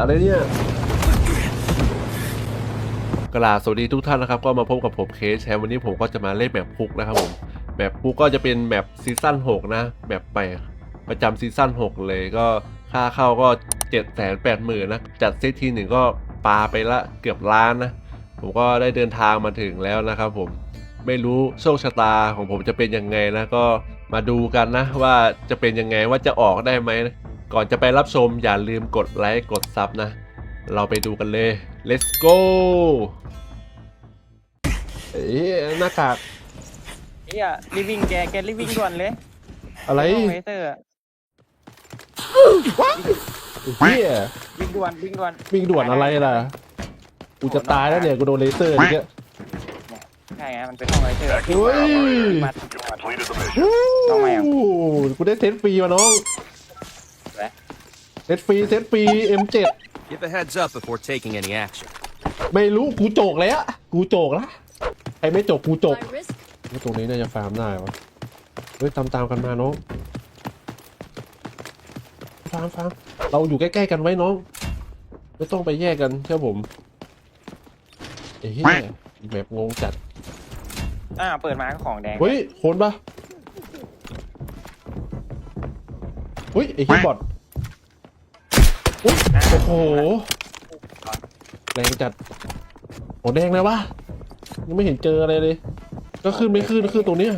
อะไรเนี่ยกราสวัสดีทุกท่านนะครับ ก็มาพบกับผมเคสแชมป์วันนี้ผมก็จะมาเล่นแบบพุกนะครับผมแบบพุกก็จะเป็นแบบซีซั่น6นะแบบไปประจำซีซั่น6 เลยก็ค่าเข้าก็7จ็ดแสนแปดหมื่นนะจัดเซตทีหนึ่งก็ปาไปละเกือบล้านนะผมก็ได้เดินทางมาถึงแล้วนะครับผมไม่รู้โชคชะตาของผมจะเป็นยังไงนะก็มาดูกันนะว่าจะเป็นยังไงว่าจะออกได้ไหมนะ ก่อนจะไปรับชมอย่าลืมกดไลค์กดซับนะ เราไปดูกันเลย let's go เอ๊ะหน้ากากเฮียรีวิ่งแกแกรีวิ่งด่วนเลยอะไรห้องเวเตอร์เฮียวิ่งด่วนวิ่งด่วนวิ่งด่วนอะไรล่ะกูจะตายแล้วเนี่ยกูโดนเลเซอร์นี่ก็ใช่ไงมันเป็นห้องเวเตอร์เฮ้ยมาต้องมาอย่างกูได้เซตฟรีมาน้องแหละเซ ตฟรีเซตฟรี M7 Give a heads up before taking any action. ไม่รู้กูโจกแล้วกูโจกละใครไม่โจกกูโจก My risk ว่าตรงนี้น่าจะฟาร์มได้วะเฮ้ยตามตามๆกันมาน้อง ฟาร์มฟาร์มเราอยู่ใกล้ๆกันไว้น้อง ไม่ต้องไปแยกกันเชื่อผมเฮ้ยแบบงงจัด อ่าเปิดมาก็ของแดงเฮ้ยโคนปะเฮ้ยไอ้เฮียบอทอุ๊ย โอ้โหแรงจัดโอ้แดงเลยวะยังไม่เห็นเจออะไรเลย ก็ขึ้นไม่ขึ้นขึ้นตรงเนี้ย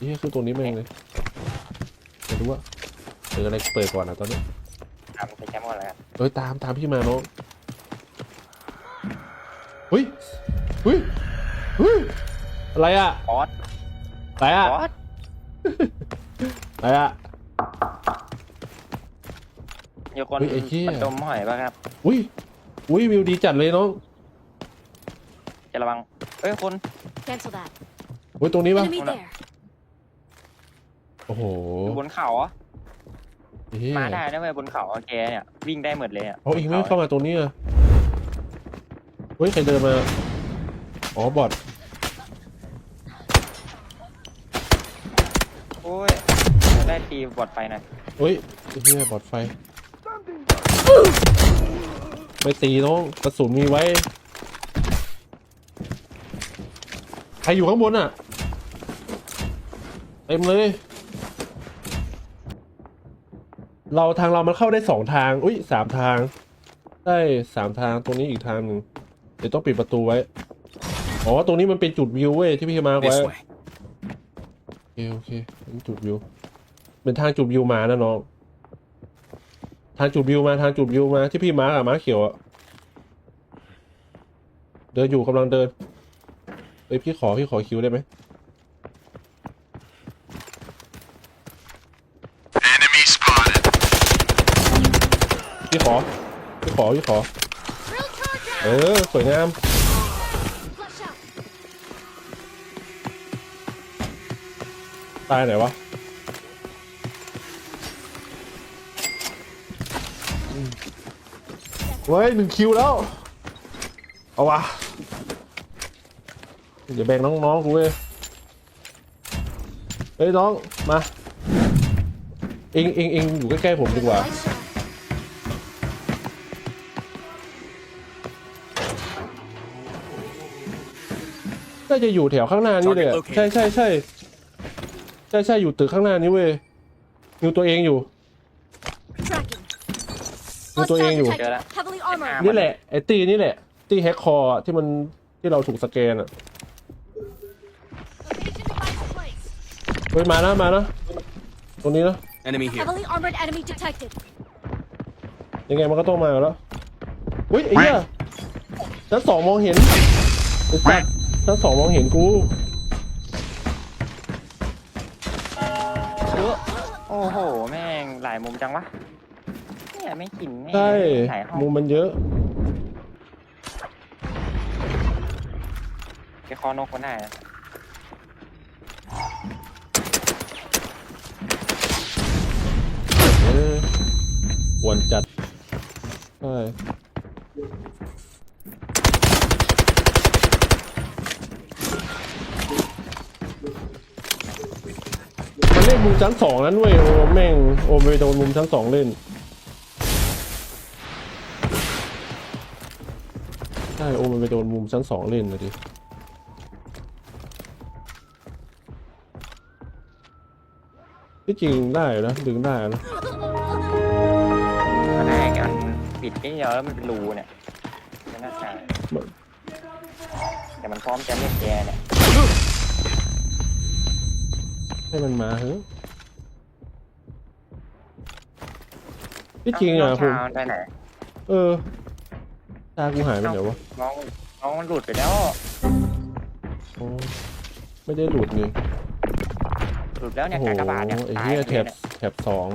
นี่ขึ้นตรงนี้แม่งเลยไม่รู้ว่าเจออะไรเปิดก่อนนะตอนนี้ทำเป็นแชมป์หมดแล้วกันเอ้ยตามตามพี่มาน้องเฮ้ยเฮ้ยเฮ้ยอะไรอะบอสอะไรอะบอสอะไรอะ เดี๋ยว คนเฮ้ยไอ้เหี้ย มันดมหอยป่ะครับ อุ้ยอุ้ยวิวดีจัดเลยน้องจะระวัง เอ้ยคน cancel that. อุ้ยตรงนี้ปะ Enemy Hold up. there. โอ้โหอยู่บนเขาอะเหี้ยมาได้นะเว้ยบนเขาอะแกเนี่ยวิ่งได้หมดเลยอะเอาอีกไม่เข้ามาตรงนี้อะเฮ้ยใครเดินมาอ๋อบอทโอ้ยจะได้ตีบอดไปหน่อยเฮ้ยไอ้เฮียบอทไฟ ไม่ตีน้องกระสุนมีไว้ ใครอยู่ข้างบนอะ เต็มเลย เราทางเรามันเข้าได้สองทาง อุ้ยสามทาง ได้สามทางตรงนี้อีกทางหนึ่งเดี๋ยวต้องปิดประตูไว้ อ๋อ ตรงนี้มันเป็นจุดวิวเว้ยที่พี่มาร์คไว้ This way. โอเคโอเคเป็นจุดวิว เป็นทางจุดวิวมานะน้อง ทางจุดวิวมาทางจุดวิวมาที่พี่มาร์คอะมาร์คเขียวอะเดินอยู่กำลังเดินเอ้ยพี่ขอพี่ขอคิวได้ไหม Enemy spotted. พี่ขอพี่ขอพี่ขอ Drill charge เอ out. อ สวยงาม Flush out. ตายไหนวะ เว้ยหนึ่งคิวแล้ว เอาวะเดี๋ยวแบ่งน้องๆกูเว้ยเฮ้ยน้องมาเองเองเองอยู่ใกล้ๆผมดีกว่า Nice shot. น่าจะอยู่แถวข้างหน้านี่เลยอะ Target located ใช่ใช่ใช่ใช่ใช่อยู่ตึกข้างหน้านี้เว้ยนิวตัวเองอยู่ Tracking. Ito Hostile yung- detected. Heavily armored. นี่แหละไอ้ตีนี่แหละ ตีแฮกคอร์อะที่มันที่เราถูกสแกนอะ Location device placed. เฮ้ยมานะมานะตรงนี้นะ Enemy here. Heavily armored enemy detected. ยังไงมันก็ต้องมาอยู่แล้วอุ้ยไอ้เหี้ยชั้นสองมองเห็นไอ้สัตว์ชั้นสองมองเห็นกูเยอะโอ้โห แม่งหลายมุมจังวะ เนี่ยไม่กินแม่งใช่หลายห้องมุมมันเยอะแกคอนกคนได้นะเออหวนจัดใช่มันเล่นมุมชั้นสองนั้นเว้ยโอแม่งโอมไปโดนมุมชั้นสองเล่น ใช่ โอ้มันไปโดนมุมชั้นสองเล่นเลยดิที่จริงได้นะดึงได้นะก็ได้แกมันปิดนิดเดียวแล้วมันเป็นรูเนี่ยก็น่าจะแต่มันพร้อมจะเล่นแกเนี่ยให้มันมาเฮ้ยที่จริงอะน้ผมชาไปไหนเออ ตากูหายไปไหนวะน้องน้องมันหลุดไปแล้วอ๋อไม่ได้หลุดนี่หลุดแล้วเนี่โอ้ยโหกากบาทเนี่ยไอ้ตายเหี้ยไปแถเลยบเนี่ยแถบสอง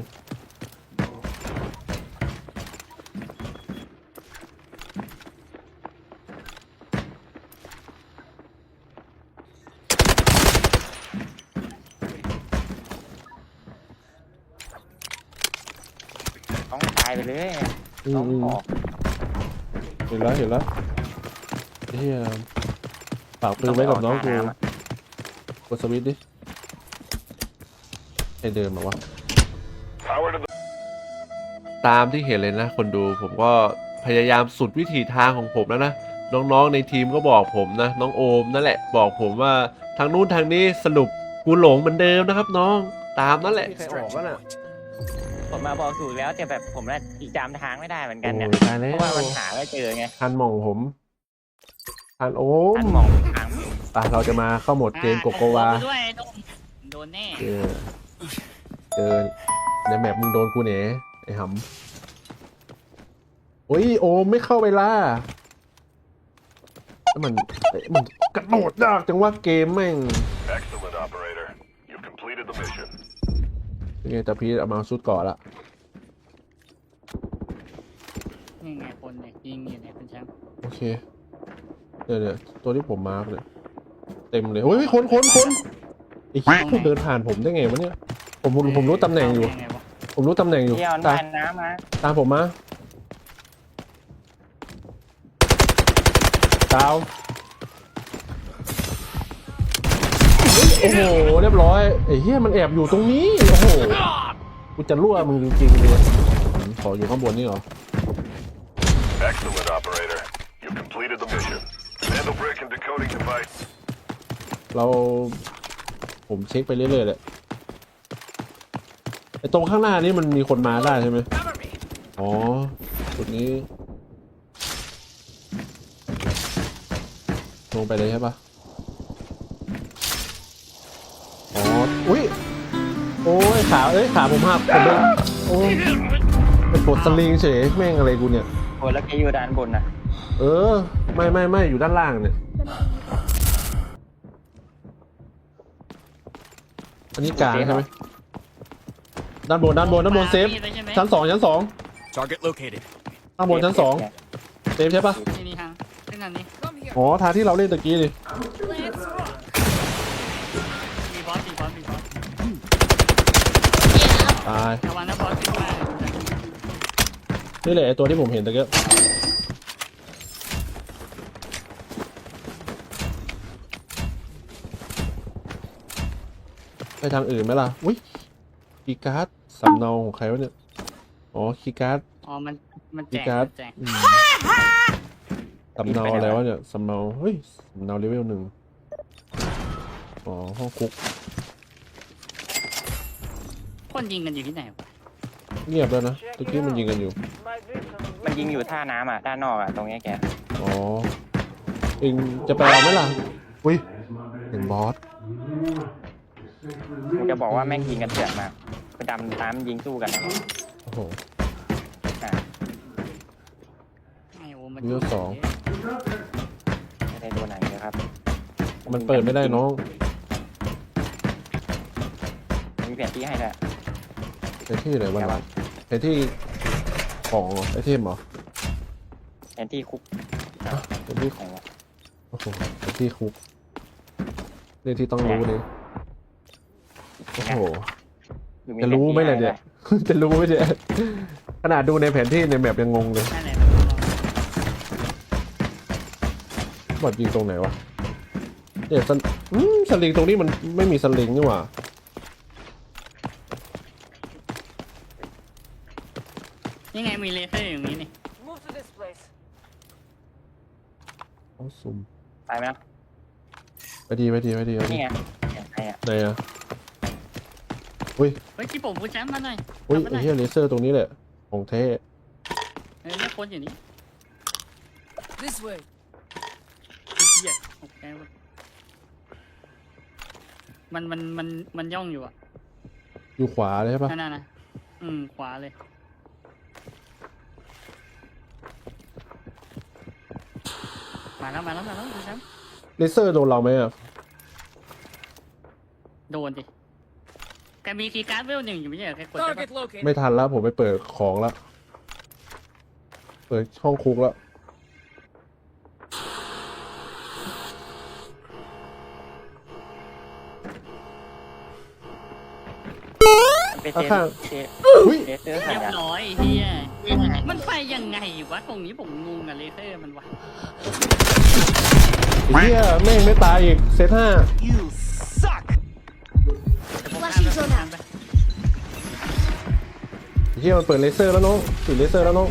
น้องตายไปเลย อื น้อ ม ง อืม ออก เห็น แล้วเห็นแล้วไอ้เหี้ยฝากปืนไว้กับน้องกูท่าำะกดสวิตช์ดิไอเดิมเหรอวะ Power to the ตามที่เห็นเลยนะ คนดูผมก็พยายามสุดวิถีทางของผมแล้วนะ น้องๆในทีมก็บอกผมนะ น้องโอมนั่นแหละ บอกผมว่าทางนู้นทางนี้สรุปกูหลงเหมือนเดิมนะครับ น้องตามนั่นแหละ stretching point. ผมมาบอกถูกแล้วแต่แบบผมน่ะอีกจำทางไม่ได้เหมือนกันเนี่ย โอ้ยตายแล้เพวราะว่ามันหาไม่เจอไงทันหมองผมทันโอมอันมองทางไปเราจะมาเข้าโหมดเกมโกโกวา อะด้วยโดนโดนแน่เจอเจอในแมปมึงโดนกูเหนไอ้หำโอ้ยโอมไม่เข้าไปล่ะแล้วมันเอ้ยมันกระโดดยากจังว่าเกมแม่ง Excellent, operator. You completed the mission. ยังไงแต่พี่เอามาสุดก่อนละนี่ไงคนเนี่ยยิงอยู่เนี่ยคุณแชมป์โอเคเดี๋ยวเดี๋ยวตัวที่ผมมาร์กเนี่ยเต็มเลยเฮ้ยคนคนคนไอ้ขี้ยเดินผ่านผมได้ไงวะเนี่ยผมผมผมรู้ตำแหน่งอยู่ไงวะผมรู้ตำแหน่งอยู่เที่ยวมันตามว่ายน้ำมาตามผมมาดาว อ้โห เรียบร้อยไอ้เหี้ยมันแอบอยู่ตรงนี้ โอ้โห กูจะรั่วมึงจริงๆเลยขออยู่ข้างบนนี่เหรอ Excellent, operator. You completed the mission. Vandal brick and decoding device. เราผมเช็คไปเรื่อยๆแหละไอ้ตรงข้างหน้านี่มันมีคนมาได้ใช่ไหมอ๋อจุดนี้ ลงไปเลยใช่ปะ ยขาเอ้ยขาผมหักผมเลยโอ้ยไปกดสลิงเฉยแม่งอะไรกูเนี่ย โอ้แล้วแกอยู่ด้านบนนะเออ ไม่ไม่ไม่อยู่ด้านล่างเนี่ย อันนี้กลางใช่ไหมด้านบนด้านบนด้านบนเซฟไปใช่ไหมชั้นสองชั้นสอง Target located. ข้างบนชั้นสองเซฟใช่ปะนี่นี่ทางเส้นทางนี้ Come here. อ๋อทางที่เราเล่นตะกี้ดิ Let's rock. ตายระวังนะบอสขึ้นมานี่แหละไอ้ตัวที่ผมเห็นตะกี้ไปทางอื่นไหมล่ะ อุ้ยคีย์การ์ดสำเนาของใครวะเนี่ย อ๋อคีย์การ์ดอ๋อ มัน มันแจคีกย์การ์ดมันแจกอืมสำเนาอะไรวะเนี่ยสำเนา เฮ้ยสำเนาเลเวลหนึ่งอ๋อห้องคุก คนยิงกันอยู่ที่ไหนวะเงียบแล้วนะตะกี้มันยิงกันอยู่ มันยิงอยู่ท่าน้ำอะด้านนอกอะตรงเนี้ยแกอ๋อ เองจะไปเอาไหมล่ะ อุ้ยเห็นบอส กูจะบอกว่าแม่งยิงกันเถื่อนมากไปดำน้ำยิงสู้กันนะโอ้โห อะไอโอมันเลือกสอง ไม่ได้ดูหนังเลยครับมันเปิดไม่ได้น้อง มีแผนที่ให้ด้วย ไอที่ไหนวะล่ะไอที่ของเหรอไอเทมเหรอแผนที่คุกไอที่ของวะโอ้โหไอที่คุกเรื่องที่ต้องรู้นี่โอ้โหหอมีจะรู้ไหมแผล่ะนที่เนี่ยให้จะรู้ไหมเนี่ยขนาดดูในแผนที่ในแมปยังงงเลยนั่นแหละมันลองบอดยิงตรงไหนวะเนี่ยสลอืมสลิงตรงนี้มันไม่มีสลิงนี่หว่า นี่ไงมีเลเซอร์อยู่ตรงนี้นี่ Move to this place. ต้องซุ่มตายไหมนะไปดีไปดีไปดีไปดีนี่ไงเสียงใครอะไหนอะอุ้ยเฮ้ยที่ผมพูดแชมป์มาหน่อยอุ้ยทำมาหไอ้น่อยเหี้ยเลเซอร์ตรงนี้แหละของแท้เออเนี่ยคนอยู่นี่ This way. ไอ้เหี้ยโอเคมันมันมันมันย่องอยู่อะอยู่ขวาเลยใช่ปะนั่นน่ะนะอืมขวาเลย มาแล้วมาแล้วมาแล้วคุณแชมป์เลเซอร์โดนเราไหมอะโดนดิแกมีคีย์การ์ดเวลหนึ่งอยู่ไม่ใช่เหรอแกกดได้ปะ Target located. ไม่ทันแล้วผมไปเปิดของแล้วเปิดช่องคุกแล้วมันเป็นเจข้างเจอุ้ยเจเตอร์ใครเรียบอะร้อยไอ้เฮียมันไปยังไงวะตรงนี้ผมงงอะเลเซอร์มันวะ ไอ้เหี้ยแม่งไม่ตายอีก เซตห้าแต่ผม Flashing ข้าม zone ไปข้าม out. ไปไอ้เหี้ยมันเปิดเลเซอร์แล้วน้องปิดเลเซอร์แล้วน้อง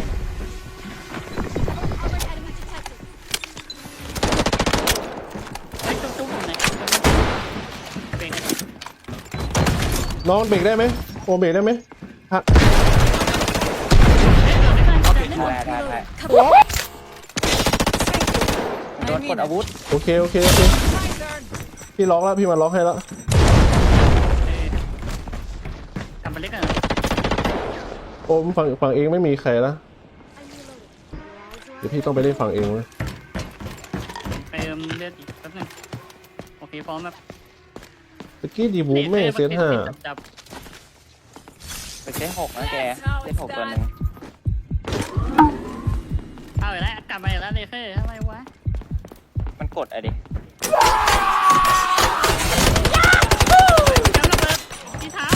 Alert enemy detected. ไอ้ยจุ๊บจุ๊บอยู่ไหนเบรกให้น้องเบรกได้ไหมโอเบรกได้ไหมฮะ ได้ได้ได้ Cover. โดนกดอาวุธโอเค โอเค โอเค พี่ล็อกแล้ว พี่มาล็อกให้แล้ว ทำไปเล็กหน่อยโอมฝั่งฝั่งเองไม่มีใครละ I'm reloading. เดี๋ยวพี่ต้องไปเล่นฝั่งเองนะเติมเลือดอีกแป๊บหนึงโอเคพร้อมแบบตะกี้ดีบูมแม่งเซตห้าจับไปเซตหกนะแกเซตหกตัวหนึ่งๆเอาอีกแล้วกลับมาอีกแล้วเลเซอร์ทำไมวะ มันกดอะดิจำระเบิดที่เท้า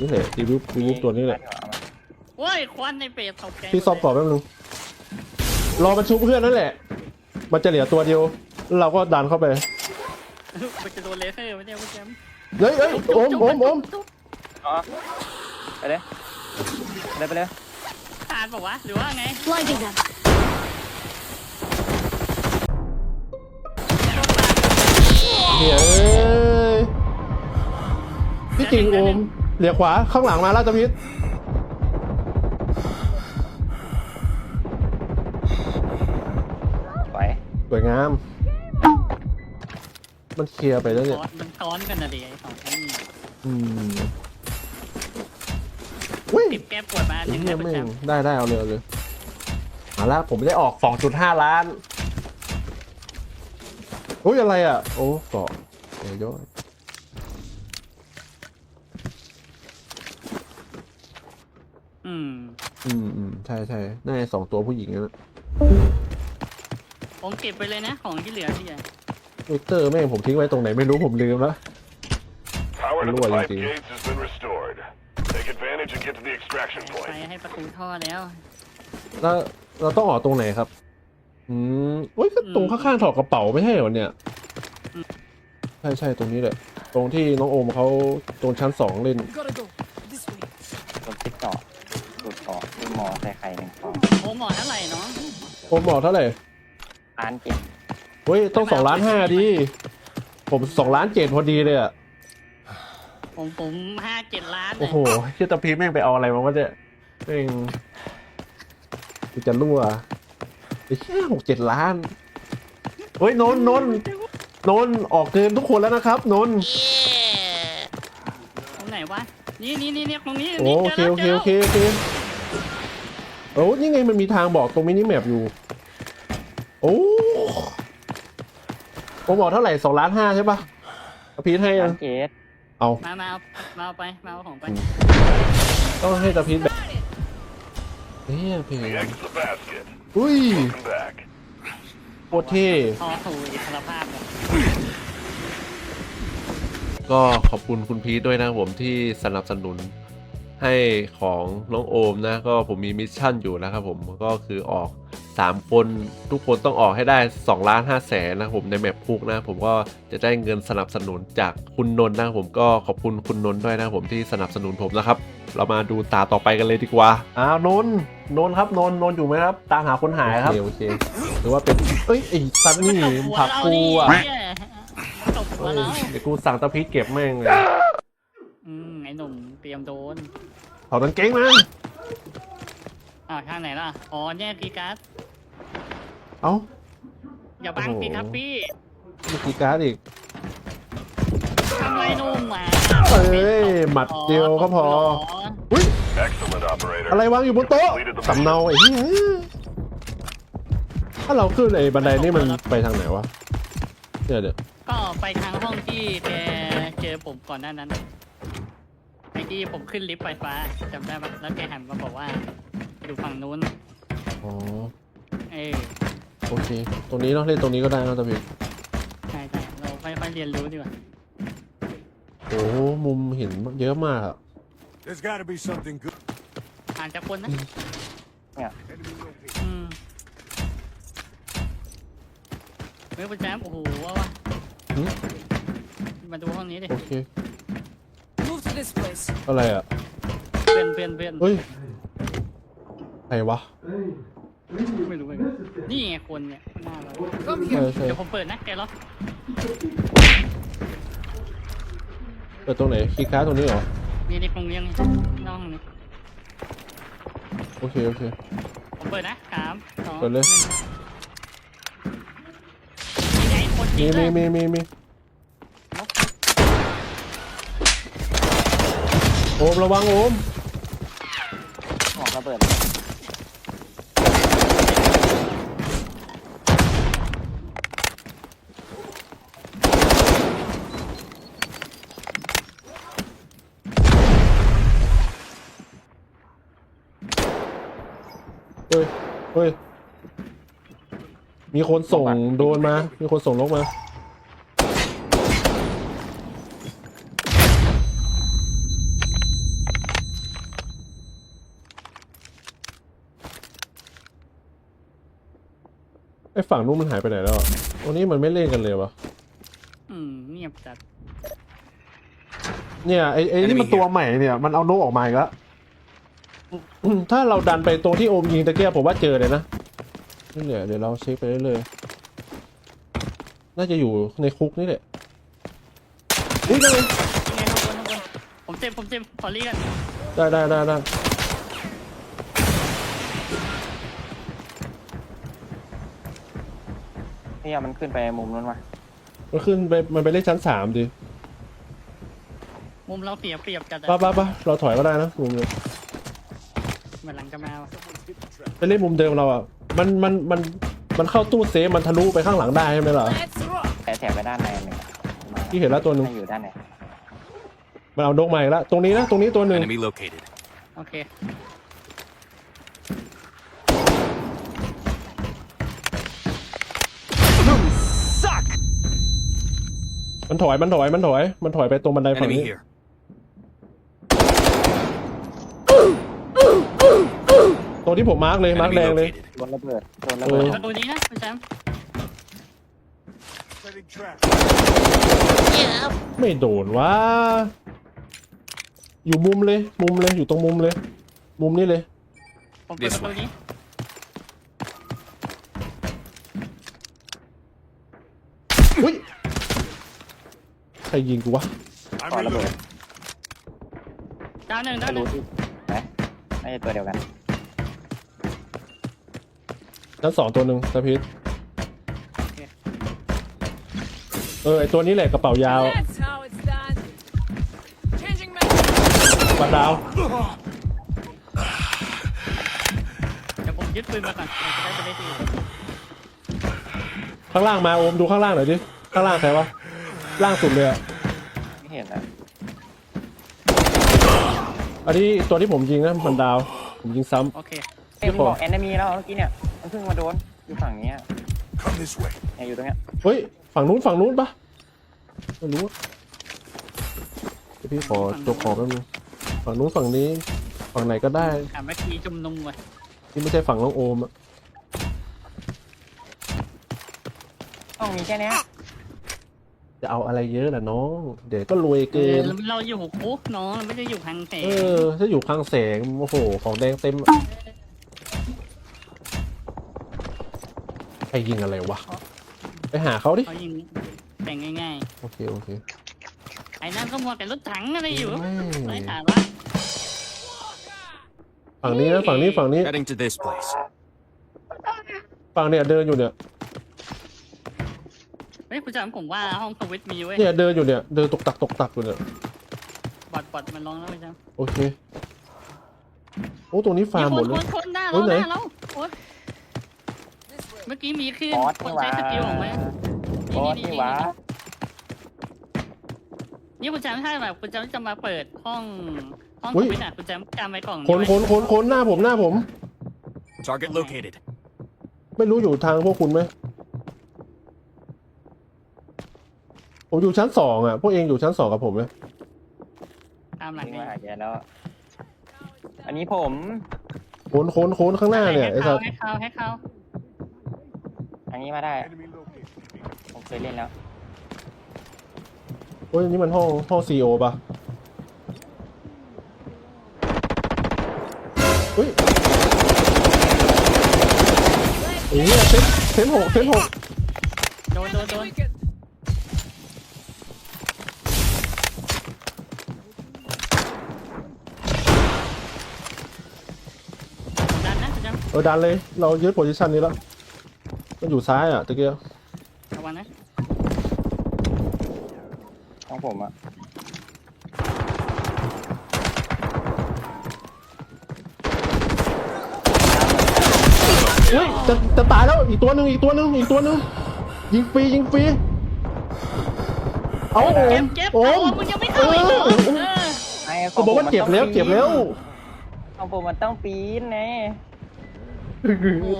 นี่แหละดีบูดีบูตัวนี้แหละ โอ้ยควันในเปรตตกใจพี่ซอฟก่อนแป๊บนึง รอมันชุบเพื่อนนั่นแหละ มันจะเหลือตัวเดียวแล้วเราก็ดันเข้าไป มันจะโดนเลเซอร์ไหมเนี่ยพี่แชมป์เฮ้ยเฮ้ยโอมโอมโอมอ๋อไปเลยไปเลยไปเลยขาดบอกวะหรือว่าไง Blinding them. เฮ้ยเอ้ยที่จริงโอมเหลียวขวาข้างหลังมาราชพิษไหวสวยงาม มันเคลียร์ไปแล้วเนี่ย ซ้อนมันซ้อนกันนะดิไอ้สองคนนี้ อืม อุ้ยติดแก้ปวดมาไอ้ถึงเหี้ได้ยพี่แม่แชงมป์ได้ได้เอาเลยเอาเลยมาแล้วผมได้ออก 2.5 ล้านอุ้ยอะไรอะ โอ้เกาะเดี๋ยวยอดอืมอืมอืมใช่ใช่น่าจะสองตัวผู้หญิงนั่นนะผมเก็บไปเลยนะของที่เหลือพี่อะวิกเตอร์แม่งผมทิ้งไว้ตรงไหนไม่รู้ผมลืมแล้ว Power to the Lord, pipe indeed. gates has been restored. Take advantage and get to the extraction ไป point. ให้ประตูท่อแล้ว แล้วเราต้องออกตรงไหนครับ อืมโอ้ยก็ตรงข้างๆถอดกระเป๋าไม่ใช่เหรอเนี่ยใช่ใช่ตรงนี้แหละ ตรงที่น้องโอมเขาตรงชั้นสองเล่น Gotta go. This way. โดนติ๊กเกาะดูดเกาะดูหมอใส่ไข่หนึ่งฟองโอ้หมอเท่าไหร่เนาะโอมบอกเท่าไหร่ล้านเจ็ดเฮ้ยต้องสองล้านห้าดิ ผมสองล้านเจ็ดพอดีเลยอะ ผมผมห้าเจ็ดล้านเลโอ้ยโหเชี่ยตะพีแม่งไปเอาอะไรมาวะเนี่ยแม่งกูจะรั่วไอ้เชี่ยหกเจ็ดล้านเฮ้ยนนท์นนท์นนท์ออกเกินทุกคนแล้วนะครับนนท์ตรงไหนวะ นี่นี่นี่นี่ตรงนี้โอนี่โอเจเคอแล้วโอเคเจอโอเคโอ้นี่ไงมันมีทางบอกตรงมินิแมปอยู่ โอ้ผมบอกเท่าไหร่สองล้านห้าใช่ปะตะพีให้ยัล้างนเจ็ด เอามามาเอามาเอาไป มาเอาของไป ต้องให้ตะพีแบบเฮ้ยเพลง The egg's the basket. อุ้ย Welcome back. โคตรเท่ พอสู่อิสรภาพเลยก็ขอบคุณคุณพีทด้วยนะครับผมที่สนับสนุน ให้ของน้องโอมนะก็ผมมีมิชชั่นอยู่นะครับผมก็คือออก 3 คนทุกคนต้องออกให้ได้2ล้าน5แสนนะครับผมในแมปพุกนะผมก็จะได้เงินสนับสนุนจากคุณนนท์นะครับผมก็ขอบคุณคุณนนท์ด้วยนะครับผมที่สนับสนุนผมนะครับ เรามาดูตาต่อไปกันเลยดีกว่าอ้าวนนท์นนท์ครับนนท์นนท์อยู่ไหมครับ ตามหาคนหายครับโอเคหรือว่าเป็นเอ้ยไอ้ซันนี่ผลักกูอะตบหัวเราเดี๋ยวกูสั่งตะพีเก็บแม่งเลยอืมไอ้หนุ่มเตรียมโดน ถอดกางเกงมาอ่าข้างไหนล่ะ อ๋อเนี่ยพีการ์ดเอ้า อย่าบังโอ้โหพีครับพี่มีกีการ์ดอีก ทำไรหนุ่มหมาเอ้ยหมัดเดียวก็พอ อุ้ย Excellent, operator. อะไรวางอยู่บนโต๊ะ Completed the สำเนาไอ้เหี้ยถ้าเราขึ้นไอ้บันไดนี่มันไปทางไหนวะเดี๋ยวเดี๋ยวก็ไปทางห้องที่แกเจอผมก่อนหน้านั้นไอ้ ที่ผมขึ้นลิฟต์ไฟฟ้าจำได้ปะแล้วแกหันมาบอกว่า อยู่ฝั่งนู้น อ๋อ เออโอเค ตรงนี้เนาะเล่นตรงนี้ก็ได้นะตะพีใช่ใช่เราค่อยๆเรียนรู้ดีกว่าโอ้โหมุมเห็นเยอะมากอะ There's got to be something good. อ่านจากคนนะ Enemy located. อืมเฮ้ยคุณแจมโอ้โหว่าวะหึ มาดูห้องนี้ดิ โอเค Move to this place. อะไรอะเพื่อนเพื่อนเพื่อนเฮ้ยใครวะไม่รู้เหมือนกันนี่ไงคนเนี่ยหน้าเรา Come ใช่ here. ใช่เดี๋ยวผมเปิดนะแกล็อกเปิดตรงไหนคีย์การ์ดตรงนี้เหรอ นี่นี่คงเลี้ยงนี่นอกห้องนี้โอเค โอเค ผมเปิดนะสามสองเปิดเลย หนึ่งนี่ไงคนจริมีงเลมียมีมีมี อมระวังโอมหอกระเบิดเฮ้ยเฮ้ยมีคนส่งโดรนมา มีคนส่งนกมา ฝั่งนู้นมันหายไปไหนแล้วอะตรงนี้มันไม่เล่นกันเลยวะอืมเงียบจัดเนี่ยไอ้ไอ้นี่มันตัวใหม่เนี่ยมันเอานกออกมาอีกแล้วอืมถ้าเราดันไปตรงที่โอมยิงตะเกียบผมว่าเจอเลยนะนี่แหละเดี๋ยวเราเช็คไปเรื่อยๆน่าจะอยู่ในคุกนี่แหละอุ้ยได้เลยนี่ไงข้างบนข้างบนผมเจ็บผมเจ็บขอเรียกได้ได้ได้ได้ เนี่ยมันขึ้นไปมุมนู้นมามันขึ้นไปมันไปเล่นชั้นสามดิมุมเราเสียเปรียบจัดอะป้าป้าป้าเราถอยก็ได้นะมุมนี้เหมือนหลังจะมาว่ะไปเล่นมุมเดิมเราอะมันมันมันมันเข้าตู้เซฟมันทะลุไปข้างหลังได้ใช่ไหมล่ะ Let's rock. แต่แถบไปด้านในหนึ่งอะมาที่เห็นแล้วตัวหนึงให้อยู่ด้านในมันเอานกมาอีกแล้วตรงนี้นะตรงนี้ตัวหนึ่ง Enemy located. โอเค มันถอยมันถอยมันถอย มันถอยไปตรงบันไดฝั่ง Enemy นี้ here. ตรงที่ผมมาร์กเลยมาร์ก Enemy แดงเลย located. โดนระเบิดโดนระเบิดเออประตูนี้นะคุณแชมป์ Setting trap. ไม่โดนว่าอยู่มุมเลย มุมเลยอยู่ตรงมุมเลย มุมนี้เลยผมเปิด This ประตู way นี้ อุ้ยใครยิงกูวะ I'm ก่อนระเบิด reloading. ดาวหนึ่งดาไม่วหนึ่รู้งที่ไหนไม่ใช่ตัวเดียวกันชั้นสองตัวหนึ่งสพีทเออไอตัวนี้แหละกระเป๋ายาว That's how it's done. Changing mag. ปัดดาว เดี๋ยวผมยึดปืนมาก่อนเราจะได้ไปเล่นที่อื่นข้างล่างมาโอมดูข้างล่างหน่อยดิ ข้างล่างใครวะ ล่างสุดเลยอะไม่เห็นนะอันนี้ตัวที่ผมยิงนะมันดาว ผมยิงซ้ โอเคเอ้ยมันบอกแอนมีแล้วเมื่อกี้เนี่ยมันเพิ่งมาโดนอยู่ฝั่งเนี้ย Come this way. เนี่ยอยู่ตรงเนี้ยำเฮ้ย ฝั่งนู้นฝั่งนู้นปะไม่รู้อะเดี๋ยวพี่ขอจกของแป๊บนึงฝั่งนู้นฝั่งนี้ ฝั่งไหนก็ได้ถามเมื่อกี้จุ่มนุ่มว่ะที่ไม่ใช่ฝั่งน้องโอมอะห้องมีแค่เนี้ย จะเอาอะไรเยอะล่ะน้อง เดี๋ยวก็รวยเอเกิอนเราอยู่คุกเนาะเราไม่ได้อยู่ทางแสงเออ ถ้าอยู่คลังแสงโอ้โห ของแดงเต็มใครยิงอะไรวะ ไปหาเขาดิเขายิงแต่งง่ายโอเคโอเคๆ ไอ้นั่นก็มัวแต่รถถังอะไรอยู่ไม่ไม่ถามว่า ฝั่งนี้นะฝั่งนี้ฝั่งนี้ Heading to this place. ฝั่งเนี่ยเดินอยู่เนี่ยเฮ้ยคุณจำผมว่าห้องสวิตช์มีเว้ยเนี่ยเดินอยู่เนี่ยเดินตกตักตกตักอยู่เนี่ยบอดบอดมันร้องแล้วคุณจำโอเคโอ้ตรงนี้ฟาร์มหมดเลคย นคนหน้าโอ้เรายหไหน น้าเราโอ๊ยเมื่อกี้มีขึ้นบอสคนี่นหวะใช้สกิลของมันบอสนี่หวะนี่คุณจำถ้าแบบคุณจำจะมาเปิดห้องห้องอุ๊สยวิตช์อะคุณจำจำไว้กล่องคนคนคนคนหน้าผมหน้าผม Target located. ไม่รู้อยู่ทางพวกคุณไหม ผมอยู่ชั้นสองอะ พวกเองอยู่ชั้นสองกับผมไหมตามหลังวิ่งนี่มาหาแกแล้ว อันนี้ผม โคนโคนโคนข้างหน้าเนี่ยไอ้ให้สัเขาสให้เขาให้เขาอันนี้มาได้ Enemy located. ผมเคยเล่นแล้ว โอ้ยนี่มันห้องห้องซีโอป่ะเฮ้ยโอ้ยเซนเซนหกเซนหกโดนโดนโดน Weakened. ดัน เออดันเลย เรายึดโพซิชันนี้แล้วมันอยู่ซ้ายอะตะเกียบำระวังนะของผมอะเฮ้ยจะจะตายแล้วอีกตัวหนึ่งอีกตัวหนึ่งอีกตัวหนึ่งยิงฟรียิงฟรีเอาโอเจ็มบเจ็บโอโอ้มมึงยังไม่เข้าอีกเหรอเออเออไอ้ก็บอกว่าเจ็บแล้วเจ็บแล้ว ของผมมันต้องปีนไง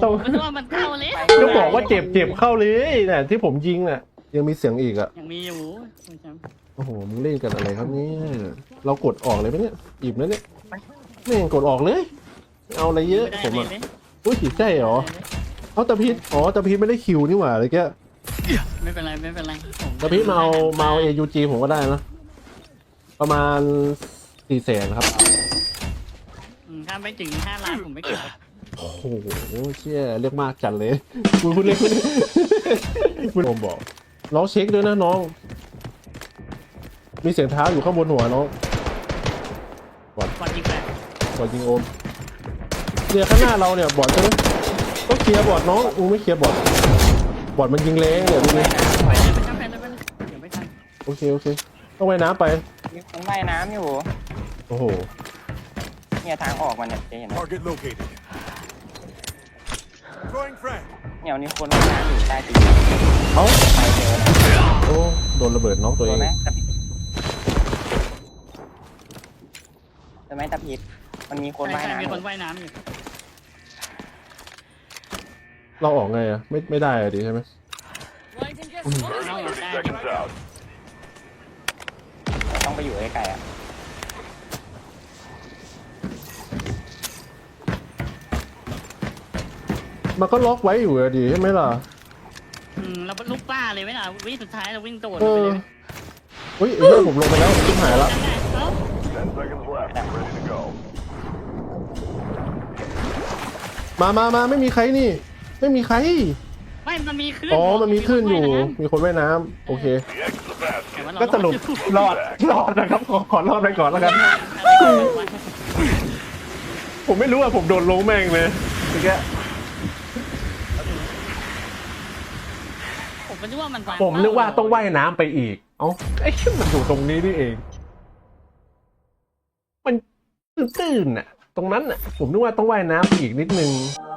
ต้องไม่รู้ว่ามันเข้าเลยก็บอกว่าเจ็บเจ็บเข้าเลยน่ะที่ผมยิงน่ะ ยังมีเสียงอีกอะ ยังมีอยู่คุณจโอ้โหมึงเล่นกันอะไรครับเนี่ยเรากดออกเลยไหมเนี่ยอิ่มแล้วเนี่ยไม่งกดออกเลยไม่เอาอะไรำเยอะไม่ได้ผมเลอะยอุ้ยใช่เหรอเอาตะพีทอ๋อตะพีทไม่ได้คิวนี่หว่าเลยแกไม่เป็นไรไม่เป็นไรผมตะพีทมาเอามาเอาเอยูจีผมก็ได้นะประมาณสี่แสนครับอืมถ้าไม่ถึงห้าล้านผมไม่เก็บ โอ้โหเชี่ยเรียกมากจัดเลยคุณคุณเล่นคุณเล่นคุณผมบอกน้องเช็คด้วยนะน้อง มีเสียงเท้าอยู่ข้างบนหัวน้องบอดยิงแปดบอดยิงโอมเนี่ยข้างหน้าเราเนี่ยบอดใช่ไหมต้องเคลียร์บอดน้องอูไม่เคลียร์บอดบอดมันยิงแรงเนี่ยดูนี่ไปเลยไปจำไปเลยไปเลยเดี๋ยวไม่ทันโอเคโอเคต้องว่ายน้ำไปมีคนว่ายน้ำอยู่โอ้โหเนี่ยทางออกมันเนี่ยจะเห็นไหม Target located. Throwing frag. เนี่ยวันนี้คนว่ายน้ำอยู่ใต้ตีนเอ้าไปเจอนะโอ้โดนระเบิดน้องตัวโดเอนงไหมตะพิษโดนไหมตะพิษมันมีคนใช่ว่ายใช่น้ำอมียู่คนว่ายน้ำอยู่เราออกไงอะไม่ไม่ได้อะดิใช่ไหม Blinding gets น้องออก30ได้ seconds out. ต้องไปอยู่ใกล้ๆอะ มันก็ล็อกไว้อยู่อะดิใช่ไหมล่ะอืมเราลูกป้าเลยไหมล่ะวิ่งสุดท้ายเราวิ่งโดดเอไปอเลยเฮ้ยไอ้เหี้ยผมลงไปแล้วชิบหายแล้วเอ้า10 seconds left. Ready to go. มามามาไม่มีใครนี่ ไม่มีใครไม่มันมีขึ้นอ๋อมันมีขึ้นอยู่ว่ายำมีคนว่ายน้ำโอเค The eggs the แต่ basket. ว่าเราก็สรุปรอดรอดนะครับขอขอรอดไปก่อนแล้วกัน ผมไม่รู้อะผมโดนลงแม่งเลยเมื่อกี้ มก็นึกว่ามันวางผมนึกว่าต้องว่ายน้ำไปอีก เอ้าไอ้เหี้ยมันอยู่ตรงนี้นี่เอง มันตื้นๆน่ะ ตรงนั้นน่ะ ผมนึกว่าต้องว่ายน้ำไปอีกนิดนึงเอ